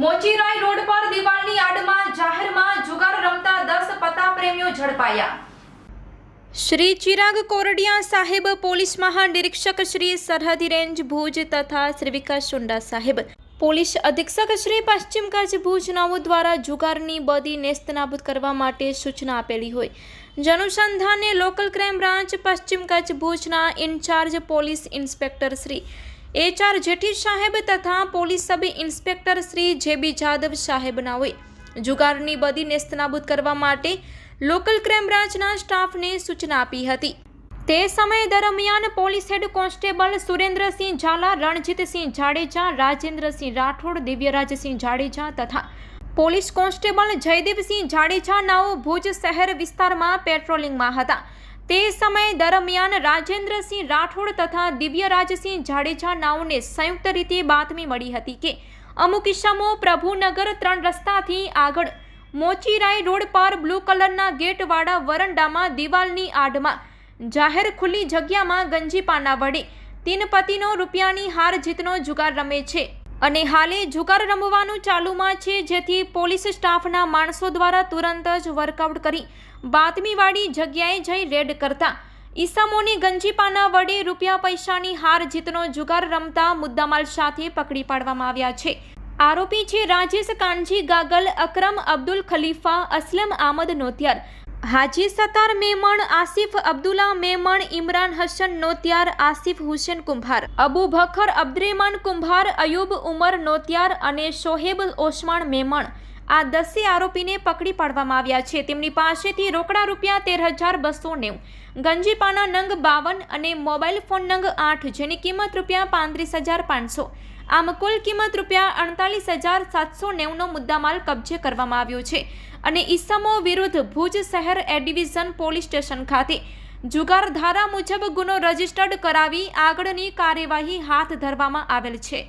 મોચીરાય road પર દિવાળની આડમાં જાહેરમાં જુગાર રમતા દસ પત્તા પ્રેમીઓ ઝડપાયા. શ્રી ચિરાગ કોરડિયા સાહેબ, પોલીસ મહાનિરીક્ષક શ્રી સરહદી રેન્જ ભુજ તથા શ્રી વિકાસ સુંડા સાહેબ. પોલીસ અધિક્ષક શ્રી પશ્ચિમ કચ્છ ભુજ નવો દ્વારા જુગારની બદી નેસ્તનાબૂદ કરવા માટે સૂચના આપેલી હોય. જનુસંધાને લોકલ ક્રાઇમ બ્રાન્ચ પશ્ચિમ કચ્છ ભુજના in-charge police inspector Shri H R Jethi સાહેબ તથા police sub inspector Shri J B Jadav સાહેબના હોય જુગારની બદી નેસ્તનાબૂદ કરવા માટે લોકલ ક્રાઇમ બ્રાન્ચના સ્ટાફને સૂચના આપી હતી. તે સમય દરમિયાન police head constable Surendrasinh Zala, Ranjitsinh Jadeja, Rajendrasinh Rathod, Divyarajsinh Jadeja તથા પોલીસ કોન્સ્ટેબલ જયદેવસિંહ જાડેજા નાઓ ભુજ શહેર વિસ્તારમાં પેટ્રોલિંગમાં હતા. તે સમય દરમિયાન રાજેન્દ્રસિંહ રાઠોડ તથા દિવ્યરાજસિંહ જાડેજા નાઓને સંયુક્ત રીતે બાતમી મળી હતી કે અમુક ઇસમો પ્રભુનગર ત્રણ રસ્તાથી આગળ મોચીરાઈ રોડ પર બ્લુ કલરના ગેટવાળા વરંડામાં દિવાલની આડમાં જાહેર ખુલ્લી જગ્યામાં ગંજીપાના વડે તીન પતિનો રૂપિયાની હાર જીતનો જુગાર રમે છે. અને હાલે જુગાર રમવાનું ચાલુમાં છે, જેથી પોલીસ સ્ટાફના માણસો દ્વારા તુરંત જ વર્કઆઉટ કરી બાતમીવાળી જગ્યાએ જઈ રેડ કરતા. ઈસામોની ગંજીપાના વડે રૂપિયા પૈસાની હાર જીતનો જુગાર રમતા મુદ્દામાલ સાથે પકડી પાડવામાં આવ્યા છે. આરોપી છે, રાજેશ કાનજી ગાગલ, અકરમ અબ્દુલ ખલીફા, અસલમ આમદ નોતિયાર. હાજી સતાર મેમણ આસિફ અબ્દુલ્લા મેમણ ઇમરાન હસન નોતિયાર આસિફ હુસેન કુંભાર, અબુ બખર અબ્દ્રેમાન કુંભાર, અયુબ ઉમર નોતિયાર અને શોહેબ ઓસમાણ મેમણ આ દસે આરોપીને પકડી પાડવામાં આવ્યા છે. તેમની પાસેથી રોકડા રૂપિયા તેર હજાર બસો નેવું, ગંજીપાના નંગ બાવન અને મોબાઈલ ફોન નંગ આઠ, જેની કિંમત રૂપિયા પાંત્રીસ હજાર પાંચસો, આમ કુલ કિંમત રૂપિયા અડતાલીસ હજાર સાતસો નેવુંનો મુદ્દામાલ કબજે કરવામાં આવ્યો છે. અને ઈસમો વિરુદ્ધ ભુજ શહેર એ ડિવિઝન પોલીસ સ્ટેશન ખાતે જુગાર ધારા મુજબ ગુનો રજીસ્ટર્ડ કરાવી આગળની કાર્યવાહી હાથ ધરવામાં આવેલ છે.